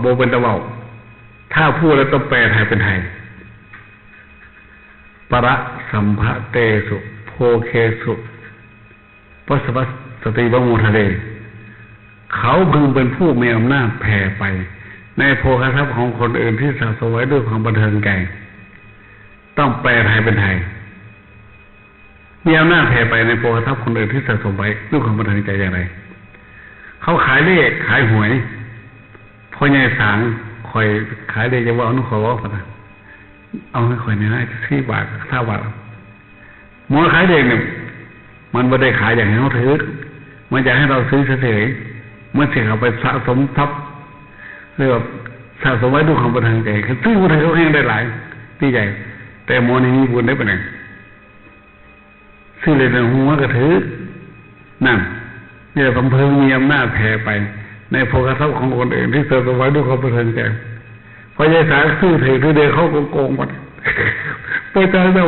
โบเป็นตะเบาถ้าพูดแล้วต้องแปลไทยเป็นไทยประสัมภะเตสุโพเคสุปัสสวัสสติวมูทะเล เขาพึงเป็นผู้มีอำนาจแผ่ไป ในโพคทรัพย์ของคนอื่นที่สะสมไว้ด้วยความบันเทิงใจต้องแปลไทยเป็นไทยมีอำนาจแผ่ไปในโพคทรัพย์คนอื่นที่สะสมไว้ด้วยความบันเทิงใจอย่างไร เขาขายเลขขายหวย พ่อใหญ่สางคอยขายเลขจะว่าอนุขอว่าปะเอาให้คอยในนั้นที่บาทถ้าบาทหมอขายเลขเนี่ยมันไม่ได้ขายอย่างให้เขาถือมันจะให้เราซื้อเฉยๆมันเสียเอาไปสะสมทรัพย์เรียกว่าสะสมไว้ด้วยความบันเทิงใจคือซื้อมาถือเขาเองได้หลายที่ใหญ่ แต่หมอนี่มีบุญได้ปะเนี่ยซื้อเลยในหัวก็ถือนั่นเนี่แหละำเพิงมีอำนาจแผ่ไป ในโภคทรัพย์ของคนอื่นที่เสริมไว้ด้วยความบันเทิงใจพอยายสายซื้อถือคือเดียเขาโกงหมดไปใจเรา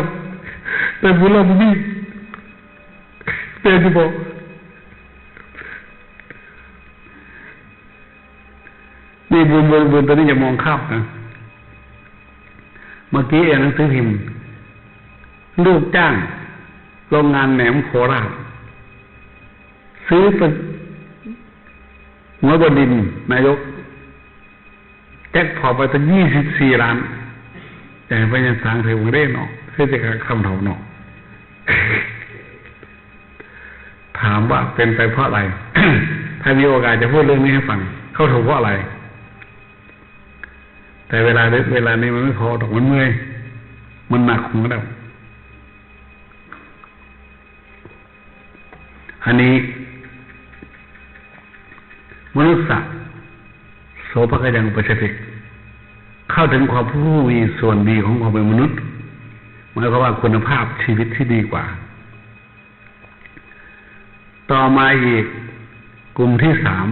แต่บุญเราไม่เป็นที่บอกนี่บุญบุญบุญตัวนี้อย่ามองข้ามนะเมื่อกี้เองหนังสือพิมพ์ลูกจ้างโรงงานแหนมโคราชซื้อ หัวบดิน นายกแจ็คพอไปตั้งยี่สิบสี่ล้าน แต่ไปยังสร้างเทวเร่นออกเพื่อจะคำเถาเนาะถามว่าเป็นไปเพราะอะไร ถ้ามีโอกาสจะพูดเรื่องนี้ให้ฟัง เขาถูกเพราะอะไร แต่เวลาเวลานี้มันไม่พอดอกมันเมื่อย มันหนักของเราอันนี้ นุษย์สัตว์โสภกยังประชติเข้าถึงความผู้มีส่วนดีของความเป็นมนุษย์หมายความว่าคุณภาพชีวิตที่ดีกว่า ต่อมาอีกกลุ่มที่สาม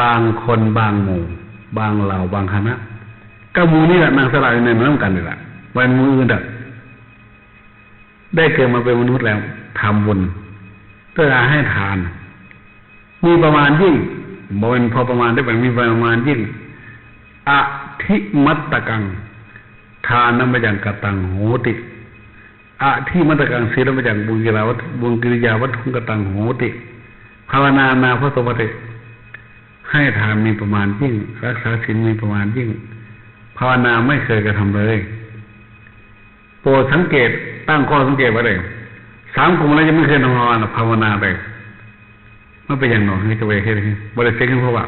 บางคนบางหมู่ บางเหล่าบางคณะก็มูนี่แหละนางสลายในเมืองกันนี่แหละวันมืออื่นเด็กได้เกิดมาเป็นมนุษย์แล้วทำบุญเพื่อให้ทาน มีประมาณยิ่งบนพอประมาณได้เป็นมีประมาณยิ่งอธิมัตตกัง ทานนั้นมาอย่างกตังโหติอะทิมัตตกังศีลมาอย่างบุญกิราวัตบุญกิริยาวัตถุกตังโหติภาวนานาพระสวัสดิให้ทานมีประมาณยิ่ง รักษาศีลมีประมาณยิ่ง ภาวนาไม่เคยกระทำเลยโปรดสังเกตตั้งข้อสังเกตไว้เลยสามกลุ่มแล้วยังไม่เคยนอภาวนาเลย มันเป็นอย่างหนอให้จะเวให้เลยบริสุทธิ์เพราะว่า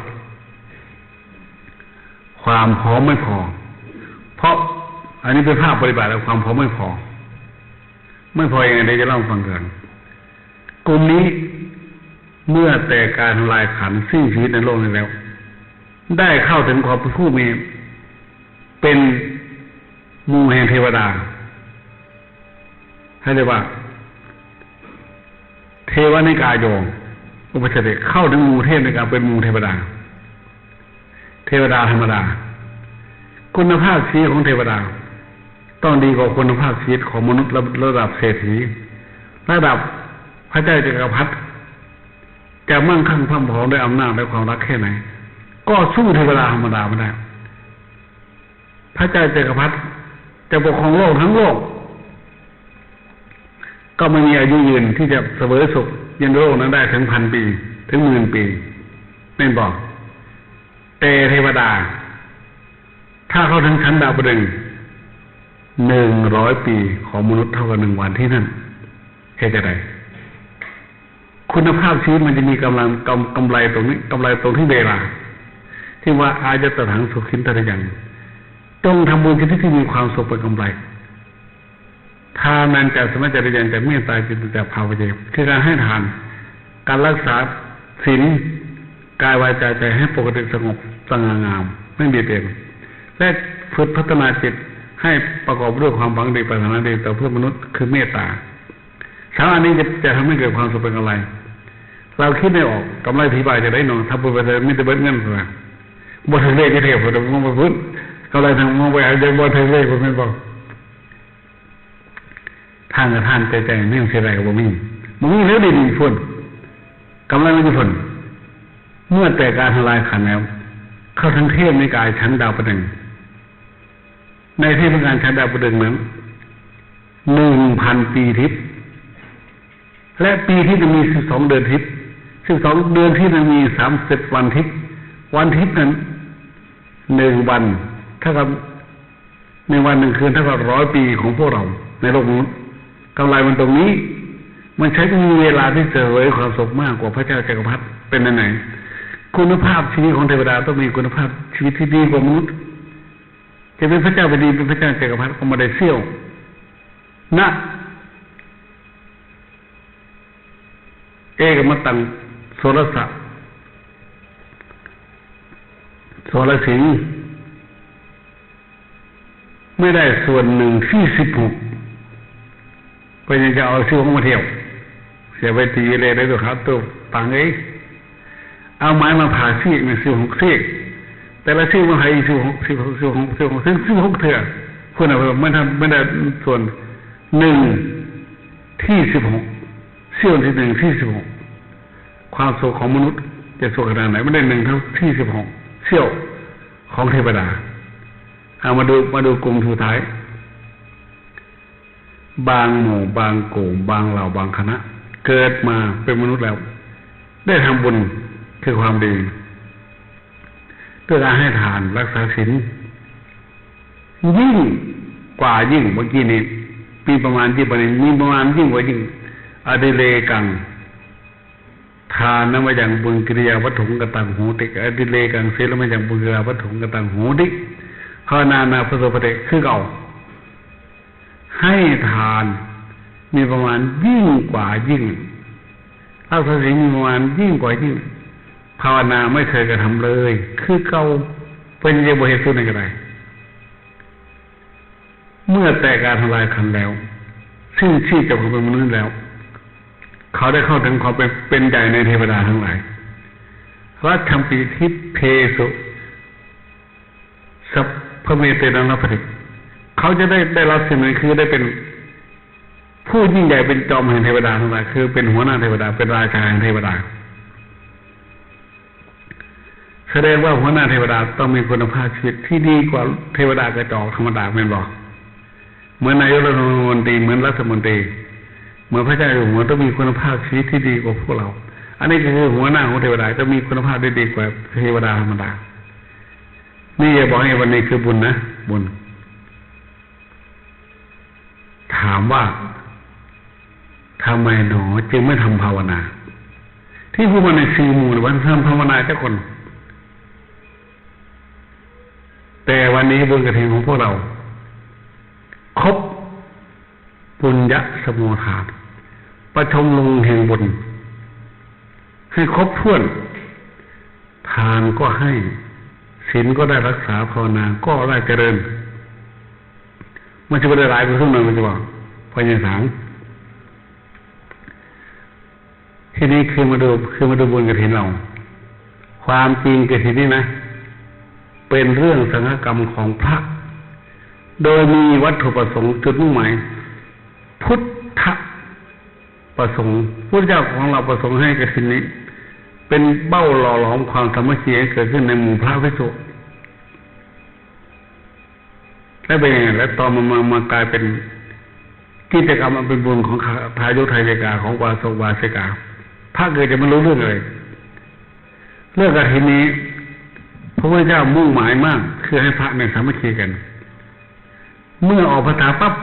ความพร้อมไม่พอ เพราะอันนี้เป็นภาพปฏิบัติแล้วความพร้อมไม่พอ ไม่พอยังไงเดี๋ยวจะเล่าฟังกันกลุ่มนี้เมื่อแต่การลายขันสิ้นชีวิตในโลกนี้แล้ว ได้เข้าถึงความผู้มีเป็นมูแห่งเทวดา ให้เรียกว่า เทวนิกายโยง อุปเสด็จเข้าถึงมูเทพในการเป็นมูเทวดา เทวดาธรรมดา คุณภาพชีวิตของเทวดา ต้องดีกว่าคุณภาพชีวิตของมนุษย์ระดับเศรษฐี ระดับพระเจ้าจักรพรรดิจะมั่งคั่งพังพองด้วยอำนาจและความรักแค่ไหน ก็สู้เทวดาธรรมดาไม่ได้ พระเจ้าจักรพรรดิจะปกครองโลกทั้งโลก ก็ไม่มีอายุยืนที่จะเสวยสุข ยันโลกนั้นได้ถึงพันปี ถึงหมื่นปีไม่บอกเตเทวดา ถ้าเขาถึงชั้นดาวดึงหนึ่งร้อยปีของมนุษย์เท่ากับหนึ่งวันที่นั่นเหตุใดคุณภาพชีวิตมันจะมีกำลังกำกำไรตรงนี้กำไรตรงที่เวลา ที่ว่าอาจจะตะถังสุขินตะยังต้องทำบุญที่ที่มีความสุขเป็นกำไร ทานันจะสมัจจริยังจะเมตตาจิตจะภาวเจคือการให้ทาน การรักษาศีลกายวายจใจให้ปกติสงบสง่างาม ไม่เบียดเบียนและฝึกพัฒนาจิตให้ประกอบด้วยความบังดีปรารถนาดีต่อเพื่อนมนุษย์คือเมตตาสามอันนี้จะจะทำให้เกิดความสุขเป็นอะไร เราคิดไม่ออกกำไรทีบายจะได้นอนถ้าพูดไปเลยไม่จะเบิ้ลเงินเลยบทเลขที่เทียบผมมองไปพื้นกำไรทางมองไปอาจจะบทเลขผมไม่บอก ทางกับท่านใจใจไม่ต้องเสียอะไรกับบ่มีบ่มีแล้วดีดีฝนกำไรไม่ดีฝนเมื่อแต่การทลายขันแล้ว เข้าทั้งเทพในกายชั้นดาวประดึงในเทพการชั้นดาวประดึงนั้นหนึ่งพันปีทิพย์และปีที่จะมีสิบสองเดือนทิพย์สิบสองเดือนที่จะมีสามสิบวันทิพย์วันทิพย์นั้นหนึ่งวันเท่ากับในวันหนึ่งคืนเท่ากับร้อยปีของพวกเราในโลกนี้ กำไรมันตรงนี้ มันใช้มีเวลาที่จะเวยความสุขมากกว่าพระเจ้าจักรพรรดิเป็นไหนไหน คุณภาพชีวิตของเทวดาต้องมีคุณภาพชีวิตที่ดีกว่ามนุษย์จะเป็นพระเจ้าไปดีเป็นพระเจ้าจักรพรรดิก็มาได้เซี่ยวนะเอกมาตังโสรสะโสรสิงไม่ได้ส่วนหนึ่งที่สิบหก ก็ยังจะเอาชื่อของมาเที่ยวอย่าไปตีเลยได้ตัวครับตัวปังเอ้ยเอาไม้มาผ่าซีกในสิบหกซีกแต่ละซีกมันหายสิบหกสิบหกสิบหกสิบหกซึ่งสิบหกเถื่อคุณเอาไม่ทำไม่ได้ส่วนหนึ่งที่สิบหกเสี้ยวที่หนึ่งที่สิบหกความสุขของมนุษย์จะสุขขนาดไหนไม่ได้หนึ่งเท่าที่สิบหกเสี้ยวของเทวดาเอามาดูมาดูกลุ่มสุดท้าย บางหมู่บางกลุ่มบางเหล่าบางคณะ เกิดมาเป็นมนุษย์แล้ว ได้ทำบุญคือความดีด้วยการให้ทานรักษาศีลยิ่งกว่ายิ่งเมื่อกี้นี้มีประมาณที่ประมาณมีประมาณยิ่งกว่ายิ่งอดิเลกัง ทานนมาอย่างบุญกิริยาวัตถุกตังหูติอดิเลกังเสแล้วมาอย่างบุญกิริยาวัตถุกตังหูติภานานาพระโสปเตคือเก่า ให้ทาน มีประมาณยิ่งกว่ายิ่งรักษาศีลมีประมาณยิ่งกว่ายิ่ง ภาวนาไม่เคยกระทำเลย คือเก่าเป็นเยบเหตุสุดในกระไรเมื่อแต่การทำลายขันแล้วซึ่งชีพจากความเป็นมนุษย์แล้ว เขาได้เข้าถึงความเป็นเป็นใหญ่ในเทวดาทั้งหลายรัชมปีทิพเพสุสัพพเมเตนันพติ เขาจะได้ได้รับสิ่งนี้นคือได้เป็นผู้ยิ่งใหญ่เป็นจอมแห่งเทวดาทั้งหลายคือเป็นหัวหน้าเทวดาเป็นราชาแห่งเทวดาแสดงว่าหัวหน้าเทวดาต้องมีคุณภาพชีวิตที่ดีกว่าเทวดากระจอกธรรมดาเป็นบอกเหมือนนายกรัฐมนตรีเหมือนรัฐมนตรีเหมือนพระเจ้าอยู่หัวต้องมีคุณภาพชีวิตที่ดีกว่าพวกเรา อันนี้คือหัวหน้าของเทวดาจะมีคุณภาพได้ดีกว่าเทวดาธรรมดา นี่อย่าบอกให้วันนี้คือบุญนะบุญ ถามว่าทำไมหนอจึงไม่ทำภาวนา ที่ผู้มาในสี่มู่วันทำภาวนาเจ้าคน แต่วันนี้บุญกระถิ่นของพวกเรา ครบบุญยะสมุทานประชมลงแห่งบุญให้ครบถ้วน ทานก็ให้ศีลก็ได้รักษาภาวนา ก็ได้เจริญมันจะไม่ได้หลายไปทุกนั้นมันจะบอก พยายามทีนี้คือมาดูคือมาดูบุญกระถินเรา ความจริงกระถินนี่นะ เป็นเรื่องสังฆกรรมของพระ โดยมีวัตถุประสงค์จุดมุ่งหมายพุทธประสงค์พระเจ้าของเราประสงค์ให้กระถินนี้ เป็นเบ้าหล่อหลอมความสามัคคีให้เกิดขึ้นในหมู่พระพิสุและเป็นยังไงและตอนมามา มากลายเป็น กิจกรรมมันเป็นบุญของทายุทธายกาของวาสวาสิกาพระเกิดจะไม่รู้เรื่องเลยเรื่องกฐินนี้พระพุทธเจ้ามุ่งหมายมาก คือให้พระในสามัคคีกัน เมื่อออกภาษาปั๊บ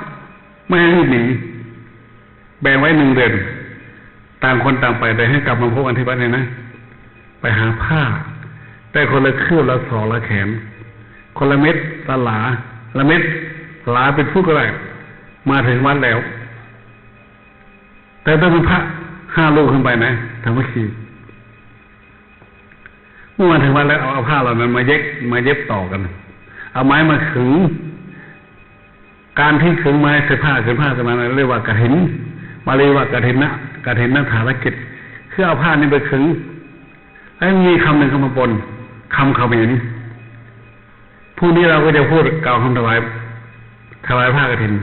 ไม่ให้รีบหนีแบ่งไว้หนึ่งเดือนต่างคนต่างไปแต่ให้กลับมาพบกันที่วัดเนี่ยนะ ไปหาผ้า ได้คนละเคืบละสองละแขน คนละเม็ดละหลา ละเม็ดหลาเป็นผู้ก็ได้ มาถึงวัดแล้ว แต่ต้องเป็นพระห้าลูกขึ้นไปนะทำวัคีเมื่อมาถึงวัดแล้วเอาผ้าเหล่านั้นมาเย็บมาเย็บต่อกัน เอาไม้มาขึง การที่ขึงไม้เสื้อผ้าเสื้อผ้ากันมาเรียกว่ากระถิน มาเรียกว่ากระถินนะกระถินนัฐานกิจคือเอาผ้านี้ไปขึงแล้วมีคำหนึ่งเข้ามาปนคำเขาเห็นผู้นี้เราก็จะพูดกล่าวคำถวายถวายผ้ากระถิน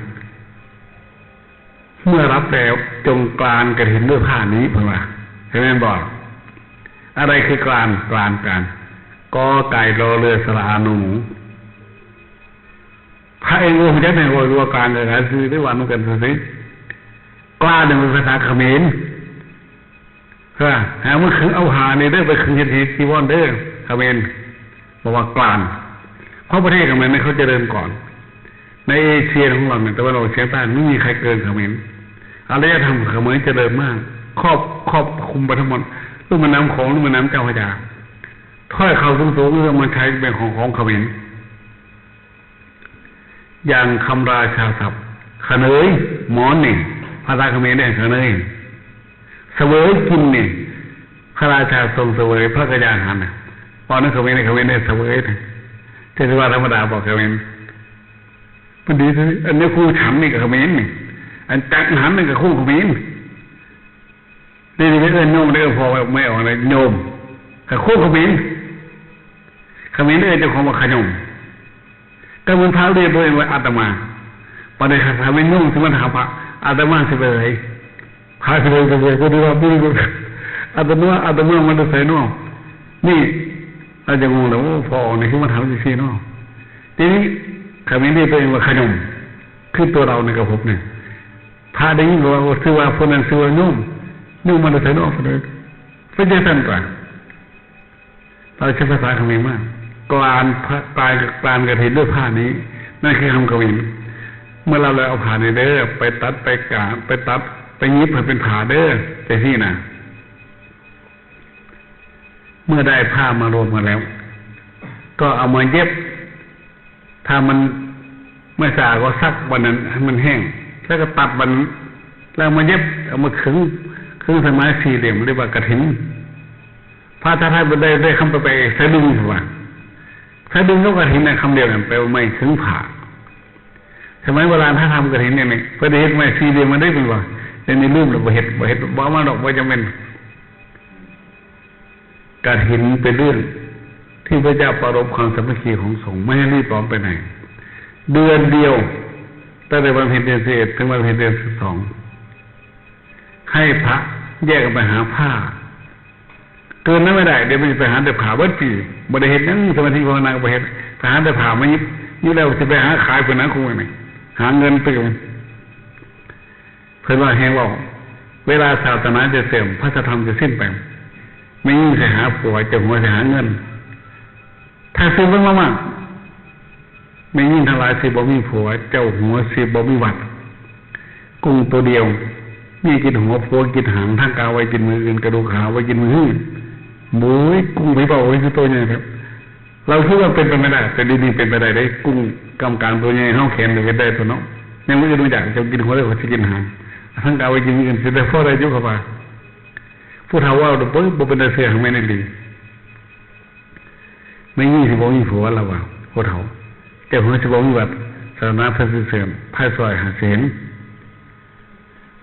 เมื่อรับแล้วจงกลานกระถินด้วยผ้านี้เพื่อว่าเห็นไหมบอกอะไรคือกลานกลานการกอไก่รอเรือสระอาหนูพระเองรู้จักในว่าว่าการเลยนะคือได้วันมันกันสิกล้าเนี่ยมันภาษาเขมรเฮ้ยหาเมื่อคืนเอาหาในเด้อไปคืนเฮทีทีวอนเด้อเขมรบอกว่ากลานเพราะประเทศเขมรเนี่ยเขาเจริญก่อน ในเอเชียของเราเนี่ยแต่ว่าเราเชียงใต้ไม่มีใครเกินเขมร อารยธรรมเขมรเจริญมาก ครอบครอบคุมปทั้งหมดลูกแม่น้ำของลูกแม่น้ำเจ้าพระยาถ้อยเขาสูงๆเรื่องมันใช้เป็นของของเขมรอย่างคำราชาศัพท์ขเนยหมอนนี่ภาษาเขมรเนี่ยขเนยเสวยกินเนี่ยพระราชาทรงเสวยพระกยาหารนะตอนนั้นเขมรเนี่ยเขมรเนี่ยเสวยเทศบาลธรรมดาบอกเขมรมันดีอันนี้คู่ฉันนี่กับเขมรนี่ อันจักหันนี่กับคู่ขมรนี่นี่ไม่เอื้อนโยมได้พอไม่ออกเลยโยมกับคู่ขมรเขมรเอื้อนเจ้าของว่าขยมก็มันท้าเรียกตัวเองว่าอาตมาปฏิฆาถาไม่นุ่งที่มันหาพระอาตมาสิไปเลยพาไปเลยไปเลยก็ดูว่าพี่ก็อาตมาอาตมามันจะใส่นอกนี่เราจะงงแล้วพอในที่มันทำจะซีนอกทีนี้ขมรเรียกตัวเองว่าขยมคือตัวเราในกระผมเนี่ย พาได้ยินว่าซื้อว่าคนนั้นซื้อว่านุ่มนุ่มมันจะใส่นอกไปเลยไม่ใช่สั้นกว่าเราใช้ภาษาเขมรมากกลานพระกลายกลานกระถินด้วยผ้านี้นั่นคือคำกวินเมื่อเราเลยเอาผ้าในเด้อไปตัดไปกาไปตัดไปยิบให้เป็นผ้าเด้อแต่ที่น่ะ เมื่อได้ผ้ามารวมกันแล้ว ก็เอามาเย็บ ถ้ามันไม่สะอาดก็ซักวันนั้นให้มันแห้ง แล้วก็ตัดวันแล้วมาเย็บเอามาขึงขึงสมัยสี่เหลี่ยมเรียกว่ากระถินพระท่านให้ได้ได้คำไปไปสะดุ้งถือว่าถ้าดึงเข้ากระถินในคำเดียวกันแปลว่าไม่ถึงผ่าสมัยโบราณถ้าทำกระถินเนี่ยนี่เพื่อเห็ดไม่สี่เดียวมันได้เป็นว่าในนี้ลืมหรือบ่เห็ดบ่เห็ดบ่มาดอกบ่จะเป็นกระถินเป็นเรื่องที่พระเจ้าประรบความสามัคคีของสงฆ์ไม่ให้รีบร้อนไปไหน เดือนเดียว ตั้งแต่วันเพ็ญเดือนสิบเอ็ดถึงวันเพ็ญเดือนสิบสองให้พระแยกไปหาผ้าเกินนั้นไม่ได้เดี๋ยวมันไปหาแต่ผ่าเบิดปีบริเหตุนั้นสมาธิภาวนาบริเหตุไปหาแต่ผ่ามายิบนี่เราจะไปหาขายคนนั้นคงไม่หาเงินไปกันเพื่อนว่าแห้งว่าเวลาศาสนาจะเสื่อมพระธรรมจะสิ้นไปไม่ยิ่งจะหาผัวจะหัวจะหาเงิน ถ้าซื้อมากๆ ไม่ยิ่งทลายสิบ่มีผัว เจ้าหัวสิบ่มีวัด กุ้งตัวเดียวมีกินหัวผัวกินหางทั้งกาไว้กินมืออื่นกระดูกขาไว้กินมือหื้อหมูกุ้งผีเป่าไว้คือตัวใหญ่ครับ เราคิดว่าเป็นไปไม่ได้ แต่ดีๆเป็นไปได้ได้ กุ้งกำการตัวใหญ่ห้องแขนเป็นได้ตัวน้องยังไม่ได้รู้จักจะกินหัวได้เขาจะกินหางทั้งกาไว้กินมืออื่นแต่พ่อได้ยุเข้ามาผู้เฒ่าว่าปุ๊บเป็นเสือของไม่ได้ดีไม่ยี่สิบวงยี่ผัวเราว่าผู้เฒ่า แต่หัวสิบวงยี่วัดสารนาพระเสื่อมพายซอยหาเสียง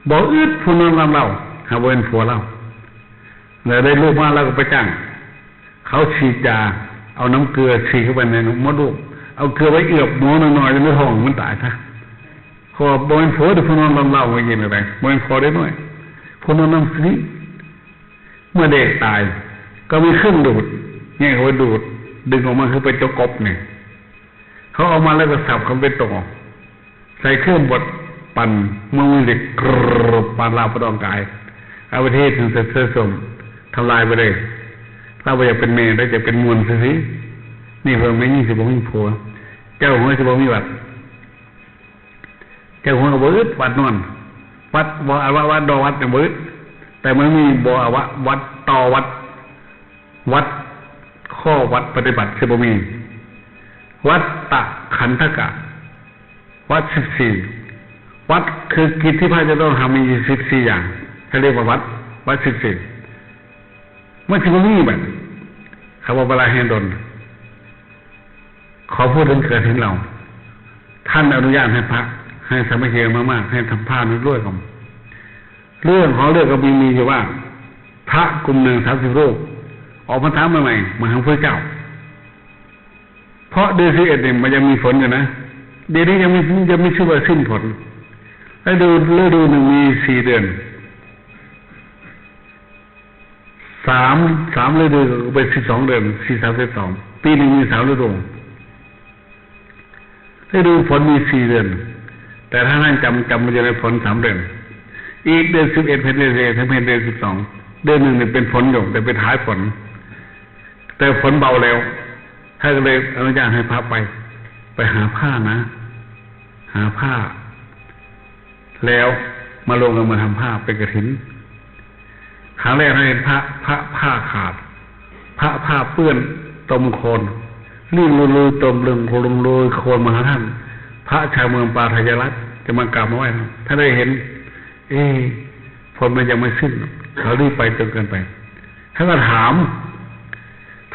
บอกอึดผู้นั้นเราหาเวนผัวเราเลยได้ลูกมาแล้วก็ไปจ้างเขาฉีดยาเอาน้ำเกลือฉีดเข้าไปในมดลูกเอาเกลือไว้เอือบหมูหน่อยๆจนไม่ท้องมันตายซะพอบอยผัวแต่ผู้นั้นเราเล่าไว้ยินอะไรบอยผัวได้หน่อยผู้นั้นน้ำสีเมื่อเด็กตาย ก็มีเครื่องดูดเนี่ยเขาดูด ดึงออกมาคือไปเจ้ากบเนี่ย เขาเอามาแล้วก็สับเขาไปต่อใส่เครื่องบดปั่นมือเด็กกรบปานลาประดองกายเอาประเทศถึงเสื่อสมทำลายไปเลยถ้าไปอยากเป็นเมย์ได้จะเป็นมวลสินี่เพิ่มไม่ยี่สิบบ่มีผัวเจ้าหัวสิบบ่มีวัดเจ้าหัววัดวัดนอนวัดบ่อาววัดดอวัดเนี่ยวัดแต่ไม่มีบ่อาววัดต่อวัด วัดข้อวัดปฏิบัติสิบ่มี วัดตะขันธกะ วัดสิบสี่วัดคือกิจที่พระจะต้องทำมีสิบสี่อย่างเขาเรียกว่าวัด วัดสิบสี่มันคือมันนี่แบบคำว่าเวลาแห่งดน ขอพูดถึงเกิดถึงเรา ท่านอนุญาตให้พระให้สมัครมากๆให้ทำผ้านุด้วยกันเรื่องของเรื่องก็มีมีอยู่ว่า พระกลุ่มหนึ่งสามสิบรูปออกมาถามมาใหม่มาหาพระเจ้า เพราะเดือนสิบเอ็ดเนี่ยมันยังมีฝนอยู่นะเดือนนี้ยังไม่ยังไม่ชื่อว่าสิ้นผลแล้วดูฤดูหนึ่งมีสี่เดือนสามสามฤดูเป็นสิบสองเดือนสี่สามสิบสองปีหนึ่งมีสามฤดูฤดูฝนมีสี่เดือน แต่ถ้าท่านจำจำมันจะได้ฝนสามเดือน อีกเดือนสิบเอ็ดเพนเดเรทั้งเพนเดนสิบสองเดือนหนึ่งเนี่ยเป็นฝนอยู่แต่เป็นท้ายฝน แต่ฝนเบาแล้ว ท่านก็เลยอนุญาตให้พระไป ไปหาผ้านะ หาผ้า แล้วมาลงกันมาทำผ้าเป็นกระถินครั้งแรกเราเห็นพระพระผ้าขาด พระผ้าเปื้อนตมโคลนลื่นลุลุยตมลึงโคลงลุยโคลนมาหาท่าน พระชาวเมืองปาทยรัตนจะมากราบมาไหว้ท่านถ้าได้เห็น เอ๊ะฝนมันยังไม่สิ้นเขารีบไปจนเกินไปท่านก็ถาม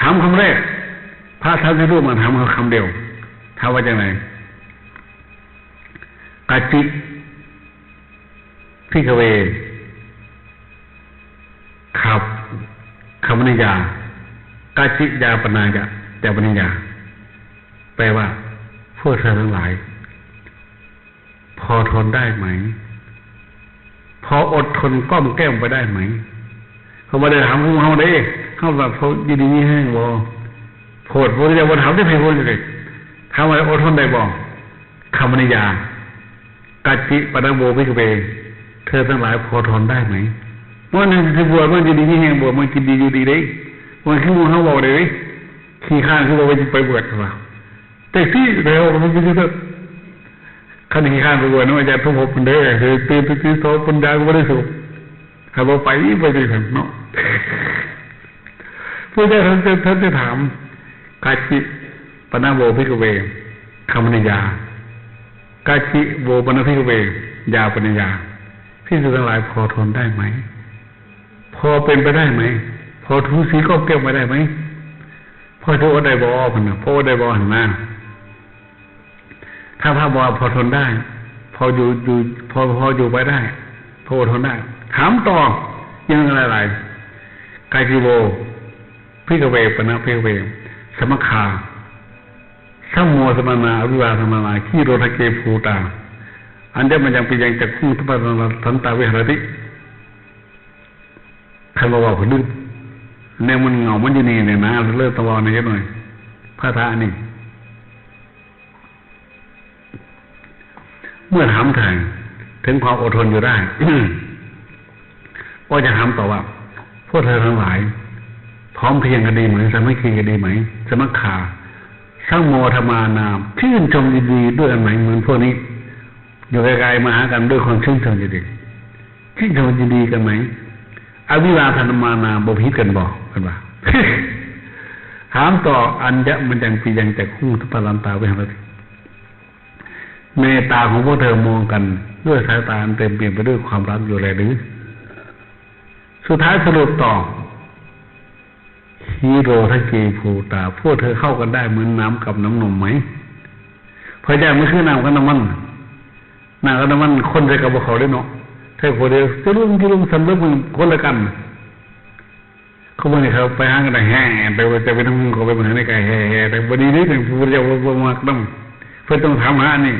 ถามคำแรก พระท่านที่รู้มาถามเขาคำเดียวถาว่าจังไงกาจิพิกเว ขับคำนิยากาจิยาปนายะยาปนิยา แปลว่าพวกเธอทั้งหลาย พอทนได้ไหม พออดทนก้อมแก้มไปได้ไหมเขาไม่ได้ถามพวกเขาเด้เขาแบบเขายินดีแห้บอ โผดพระเจ้าบนถามได้เพียงคนเดียวถามว่าอดทนได้บอคำนิยากาจิปนโบพิกเวเธอทั้งหลายพอทนได้ไหมมันคือบวชมันจะดีที่แห่งบวชมันกินดีอยู่ดีเลยมันคือมูเขาบอกเลยขี้ข้างคือว่าไปไปบวชหรือเปล่าแต่ที่เร็วมันจะจะขันขี้ข้างไปบวชนั่นอาจารย์ทุกข์มันเด้อคือตื่นตื่นโตปัญญาก็ไม่ได้สุขถ้าเราไปไปดีถึงเนาะพระเจ้าท่านจะท่านจะถาม กาจิปนาโวพิกเวคำนิยากาจิโวปนาพิกเวยาปนิยาพี่สุทั้งหลายพอทนได้ไหม พอเป็นไปได้ไหม พอทุสีก็เก็บมาได้ไหมพอทุอได้บอพันนะพอได้บอหันหน้าถ้าพระบอพอทนได้ พออยู่อยู่พอพออยู่ไปได้พอทนได้ถามต่อยังอะไรอะไรกายจิโวพิกเวปนะพิกเว สมคาสมโมสมนาอวิวาสมนาขีโรทะเกภูตา อันเดียมันยังเป็นยังจะคู่ทุพพนสันตาวิหรติใครบอกว่าผมดึงเนี่ยมันเหงามันอยู่นี่เนี่ยนะเลิกตะวันนี่หน่อยพระธานี่เมื่อถามถ่ายถึงความอดทนอยู่ได้ ก็จะถามต่อว่าพวกเธอทั้งหลาย พร้อมเพียงกันดีไหมสามัคคีกันดีไหมสมัคคาสร้างโมธรรมานามชื่นชมยินดีด้วยอันไหนเหมือนพวกนี้ อยู่ไกลๆมาหากันด้วยความชื่นชมยินดีชื่นชมยินดีกันไหมอวิวาธนมานาบพิษกันบอกกันว่าถามต่ออันยะมันยังปียังแต่คู่ทุพพลันตาไว้ให้เมตตาของพวกเธอมองกันด้วยสายตาเต็มเปลี่ยนไปด้วยความรักอยู่เลยหรือ สุดท้ายสรุปต่อ ฮีโรทเกภูตา พวกเธอเข้ากันได้เหมือนน้ำกับน้ำนมไหมพระเจ้าไม่คือน้ำกับน้ำมันน้ำกับน้ำมันคนใส่กับเขาได้เนาะถ้าคนเดียวจะรุ่งจะรุ่งสำเร็จมันคนละกัน เขาบอกให้เขาไปห้างกันแห่ไปจะไปทั้งเขาไปมือนในไก่แห่แต่วันนี้นี่ถึงพระเจ้าว่ามากต้องเพื่อต้องถามหานนี้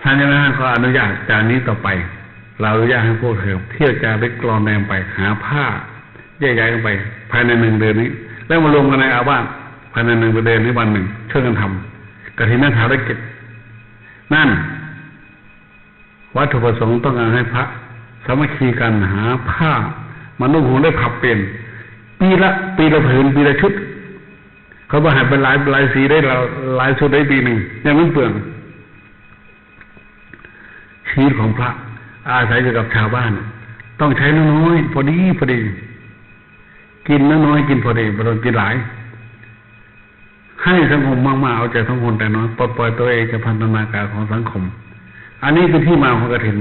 ท่านนะเขาอนุญาตจากนี้ต่อไป เราอนุญาตให้พวกเธอเที่ยวจาริกกรอนแดงไปหาผ้า แยกย้ายกันไป ภายในหนึ่งเดือนนี้ แล้วมารวมกันในอาบ้านภายในหนึ่งเดือนนี้วันหนึ่งช่วยกันทำกฐินนันภารกิจนั่น วัตถุประสงค์ต้องการให้พระสามัคคีกันหาผ้ามานุ่งห่มได้ผับเปลี่ยนปีละ ปีละผืนปีละชุด เขาบอกให้เป็นหลายหลายสีได้หลายชุดได้ปีหนึ่งยังไม่เปลืองชีวิตของพระ อาศัยอยู่กับชาวบ้าน ต้องใช้น้อยพอดีพอดี กินน้อยกินพอดีบรนกินหลาย ให้สังคมมากๆเอาใจทั้งคนแต่น้อยปล่อยตัวเองจากพันธนาการของสังคม อันนี้เป็นที่มาของกระถิน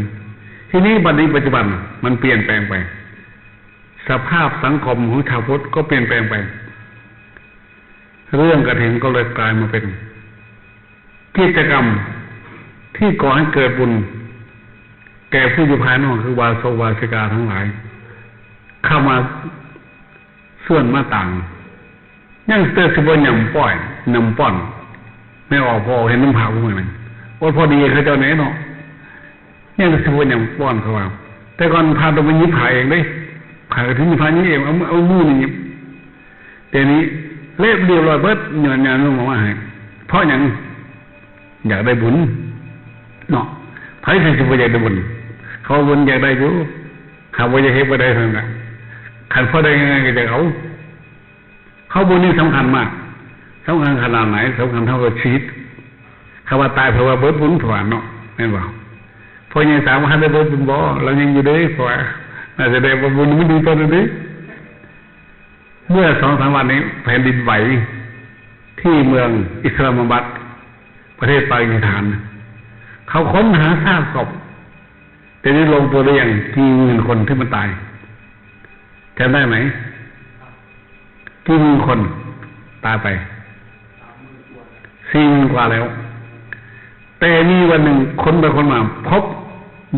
ที่นี้บัดนี้ปัจจุบันมันเปลี่ยนแปลงไป สภาพสังคมของชาวพุทธก็เปลี่ยนแปลงไป เรื่องกระถินก็เลยกลายมาเป็น กิจกรรมที่ก่อให้เกิดบุญแก่ผู้อยู่ภายนอกคือวาสวาสิกาทั้งหลาย เข้ามา ส่วนมาต่างยังเตอร์สิบยำป้อยนำป้อน ไม่ออกพอเห็นน้ำผาพวกนั้นว่าพอดีเขาเจ้าไหนเนาะยังสิบยำป้อนเขาว่าแต่ก่อนพาตัวไปยิบหายเองเลยขายกระถิ่นพันนี้เองเอาเอามือนี่แต่นี้เล็บเรียบร้อยเบิดหย่อนหย่อนลงมาให้เพราะอย่างอยากได้บุญเนาะไผสิสิบ่อยากได้บุญเขาบุญอยากได้อยู่หาบ่อยากเฮ็ดบ่ได้เท่านั้น คันพอได้ยังไงก็จะเอาเขาบุญนี่สำคัญมากสำคัญขนาดไหนสำคัญเท่ากับชีวิตคำว่าตายเพราะว่าเบิดบุญถวานเนาะแม่นบ่พอยังสามวันได้เบิดบุญบ่เรายังอยู่ด้เพราะว่าน่าจะได้บุญมันดีตอนนี้เมื่อสองสามวันนี้แผ่นดินไหวที่เมืองอิสลามบัดประเทศปากีสถาน เขาค้นหาซากศพแต่นี้ลงตัวได้อย่างกี่หมื่นคนที่มันตาย จำได้ไหมกี่หมื่นคนตายไปสี่หมื่นกว่าแล้ว แต่มีวันหนึ่งคนไปคนมา พบ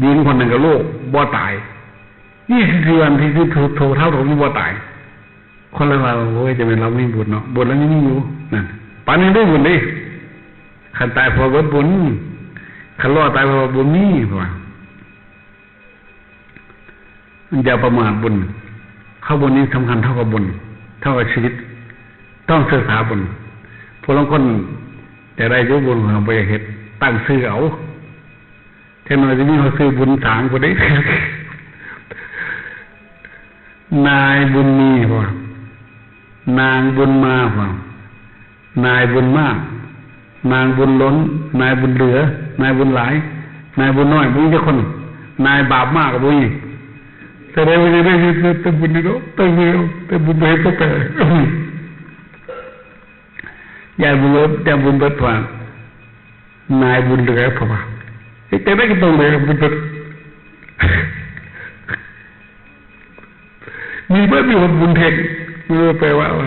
หญิงคนหนึ่งกับลูกบ่ตายยี่สิบสี่วันที่คือโทเท่าของบ่ตาย คนละว่าโอ้ยจะเป็นเราไม่บุญเนาะบุญแล้วนี่ไม่อยู่นั่นปานนี้ได้บุญดิขันตายเพอเบิดบุญขันรอดตายเพอบุญนี่เพราะว่าอย่าประมาทบุญ ข้าบุญนี้สำคัญเท่ากับบุญเท่ากับชีวิต ต้องศึกษาบุญผู้ลางคนจะได้ยุบุญของไปเหตุตั้งซื้อเอาแค่น้อยจะมีเขาซื้อบุญสางคนนี้นายบุญมีว่านางบุญมาว่านายบุญมาก นางบุญล้น นายบุญเหลือ นายบุญหลาย นายบุญน้อยบุญจะคน นายบาปมากกับบุญ แสดงว่าจะได้ยินแต่บุญนี่เนาะแต่เดียวแต่บุญไปก็แต่ยายบุญลดยายบุญเบิดว่านายบุญเหลือเพราะว่าแต่ได้ก็ต้องเลยบุญเบิดมีเบิดมีคนบุญเทกไม่รู้แปลว่าอะไร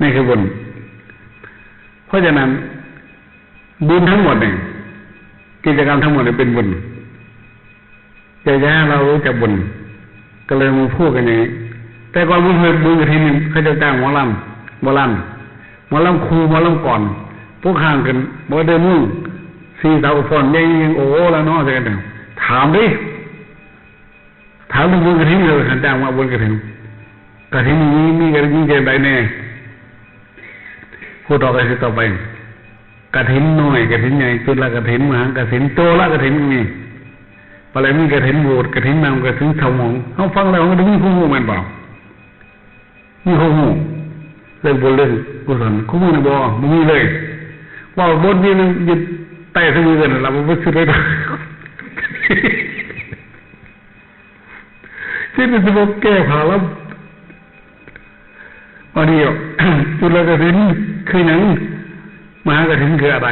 นี่คือบุญเพราะฉะนั้นบุญทั้งหมดเนี่ยกิจกรรมทั้งหมดเนี่ยเป็นบุญ จะแย่เรารู้จักบุญก็เลยมาพูดกันอย่างนี้ แต่ก่อนบุญเคยบุญกับทีนึงเขาจะจ้างหมอลำหมอลำหมอลำครูหมอลำก่อนพวกห่างกันบ่เดินมุ่งสี่สาวฝนยังยังโอ้แล้วเนาะอะไรกันถามดิถามถึงบุญกระถิ่นเลยขันจ้างมาบุญกระถิ่นกระถิ่นนี้มีกระถิ่นเจนใดแน่พูดต่อไปคือต่อไปกระถิ่นน้อยกระถิ่นใหญ่จุดละกระถิ่นมหากระถิ่นโตละกระถิ่นมี อะไรมีกระถิ่นโบดกระถิ่นนำกระถิ่นสมองเขาฟังแล้วมันมีคู่หูมันเปล่ามีคู่หูเรื่องบุญเรื่องกุศลคู่หูในบ่มันมีเลยว่าบนนี้นึงยึดใต้สมือกันเราไม่ซื้อได้ที่เป็นสมบแก้ผ่าแล้ววันเดียวจุลกระถินคือหนังมหากระถินคืออะไร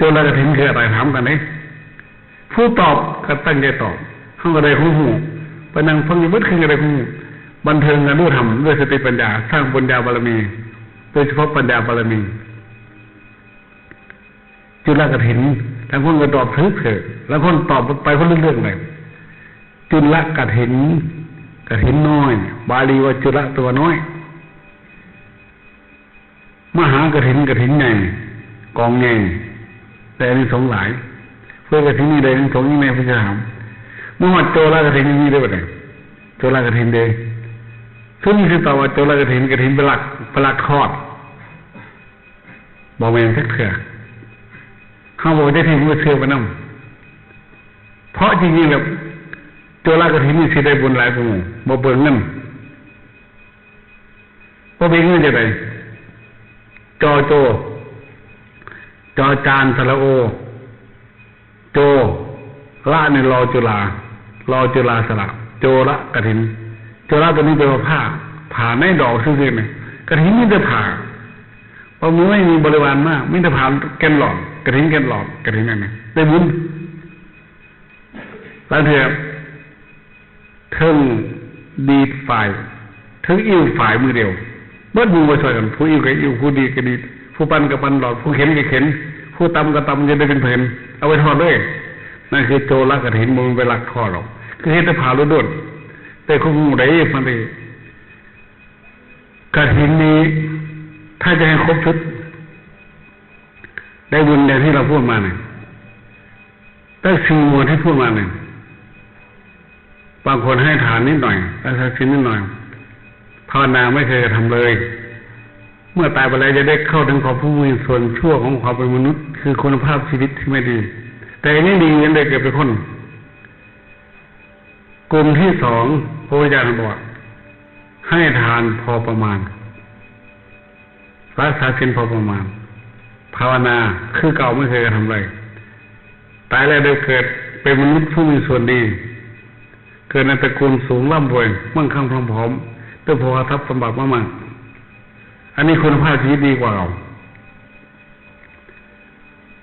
จุลกระถินคืออะไรถามกันไหม ผู้ตอบก็ตั้งใจตอบห้องอะไรของหูปนังฟังอยิ่เบิดคืออะไรของหูบันเทิงกันด้วยธรรมด้วยสติปัญญาสร้างปัญญาบารมี โดยเฉพาะปัญญาบารมี จุลกระถินทั้งคนก็ตอบทึกเถอะแล้วคนตอบไปคนเรื่องๆเลยจุลกระถินกระถินน้อย บาลีว่าจุลตัวน้อย มหากระถินกระถินใหญ่กองใหญ่แต่อันนี้สงหลาย เพื่อกระถินนี่เลยสงยิ่งในพระธรรมเมื่อวัดโจรกระถินนี่ได้ปะเนี่ยโจรกระถินเดยซึ่งคือต่อว่าโจรกระถินกระถินเป็นหลักเป็นหลักคอดบอกเองสักเถื่อข้าบอกได้ที่มือเชื่อไปนั่งเพราะจริงๆแล้วโจรกระถินนี่สิได้บุญหลายกว่าหมู่บ่เบิ่งเงินบ่เบิ่งเงินจะไดจอโจจอจานสระโอ โจละในรอจุลารอจุลาสระโจละกระถินโจละตัวนี้เป็นผ้าผ่าในดอกซึ่งๆเนี่ยกระถินนี่จะผ่าเพราะมันไม่มีบริวารมากไม่ได้ผ่าแกนหลอดกระถินแกนหลอดกระถินนั่นเองได้บุญแล้วเถอะเทิงดีฝ่ายเทิงอิ่วฝ่ายมือเดียวเบิดมือมาช่วยกันผู้อิ่วกับอิ่วผู้ดีก็ดี ผู้ปันกับปันหลอดผู้เข็นกับเข็น ผู้ตำกับตำจะได้เป็นเพลิน เอาไปทอดด้วย นั่นคือโจรกระถินมันไปลักทอดหรอกคือเฮ็ดแต่ผ่าลุดดแต่คุณหมู่ใดมันเลยกระถินนี้ ถ้าจะให้ครบชุด ได้บุญอย่างที่เราพูดมาเนี่ยได้สิ่งมวลที่พูดมาเนี่ยบางคนให้ทานนิดหน่อยรักษาศีลนิดหน่อยภาวนาไม่เคยทำเลย เมื่อตายไปแล้วจะได้เข้าถึงความผู้มีส่วนชั่วของความเป็นมนุษย์ คือคุณภาพชีวิตที่ไม่ดี แต่อันนี่ดียังได้เกิดเป็นคน กลุ่มที่สองพระพุทธเจ้าบอกให้ทานพอประมาณรักษาศีลพอประมาณ ภาวนาคือเก่าไม่เคยทำเลยตายแล้วได้เกิดเป็นมนุษย์ผู้มีส่วนดี เกิดในตระกูลสูงร่ำรวยมั่งคั่งพร้อมพร้อมด้วยโภคทรัพสมบัติมากๆ อันนี้คุณภาพชีวิตดีกว่าเรา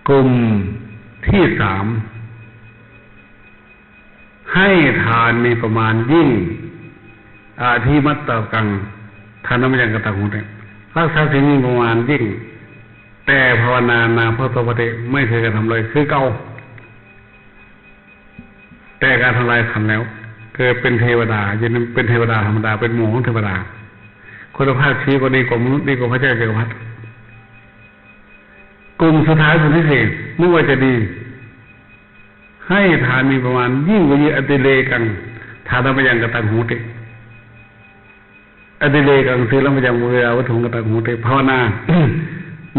กลุ่มที่สามให้ทานมีประมาณยิ่ง อาทิมัตตกังทานน้ำยังกระตังหุเตรักษาสิ่งมีประมาณยิ่ง แต่ภาวนานาพระตปฏิไม่เคยกระทำเลยคือเก่าแต่การทำลายทำแล้ว เกิดเป็นเทวดายังเป็นเทวดาธรรมดาเป็นหมู่ของเทวดา คุณภาพชีวิตก็ดีกว่ามดีกว่าพระเจ้าเจ้าพัดกลุ่มสุดท้ายกลุ่มที่สี่ไม่ว่าจะดี ให้ทานมีประมาณ ยิ่งกว่าอติเลกันทานแล้วไม่ยังกระตังหูติอติเลกังซื้อแล้วไม่ยังเวลาวัตถุกระตังหูติภาวนา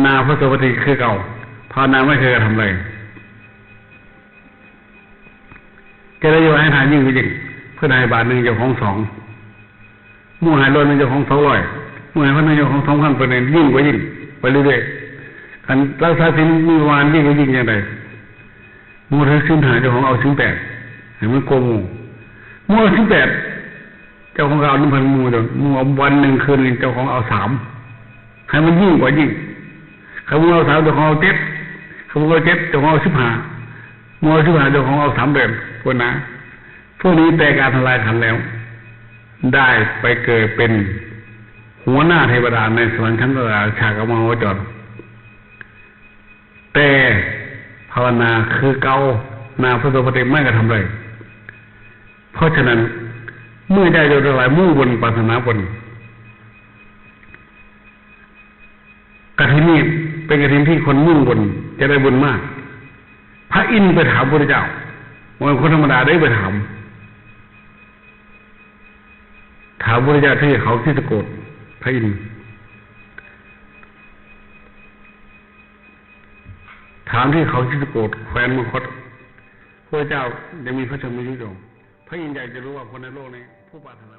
นาพระสวัสดิคือเก่าภาวนาไม่เคยทำเลยแกเลยอยู่ให้ทานยิ่งกว่ายิ่งเพื่อนายบาทหนึ่งเจ้าของสอง มู่หายร้อยหนึ่งเจ้าของสองร้อยมู่หายพันหนึ่งเจ้าของสองพันเป็นยิ่งกว่ายิ่งไปเรื่อยๆกันรักษาศีลมีประมาณยิ่งกว่ายิ่งอย่างไรมูเธอสิ้นหายเจ้าของเอาชิ้นแปดเห็นมันโกงมูมูเอาชิ้นแปดเจ้าของเอาหนึ่งพันมูเดียวมูเอาวันหนึ่งคืนหนึ่งเจ้าของเอาสามให้มันยิ่งกว่ายิ่งเขามูเอาสามเจ้าของเอาเจ็ดเขามูเอาเจ็ดเจ้าของเอาสิบห้ามูเอาสิบห้าเจ้าของเอาสามเดือนพวกนะพวกนี้แต่การทำลายขันแล้ว ได้ไปเกิดเป็นหัวหน้าเทวดาในสวรรค์ชั้นราชากรรมวจรแต่ภาวนาคือเกานาพระสุปฏิไม่กระทำเลย เพราะฉะนั้นเมื่อได้โดยหลายมู่บนปรารถนาบนกฐินี้เป็นกฐินที่คนมุ่งบนจะได้บุญมาก พระอินทร์ไปถามพระเจ้าวันคนธรรมดาได้ไปถาม ถามพระเจ้าที่เขาที่สะกดพระอินทร์ถามที่เขาที่สะโกดแคว้นมคตพระเจ้ายังมีพระชนม์ยุทธงพระอินทร์อยากจะรู้ว่าคนในโลกนี้ผู้ปรารถนา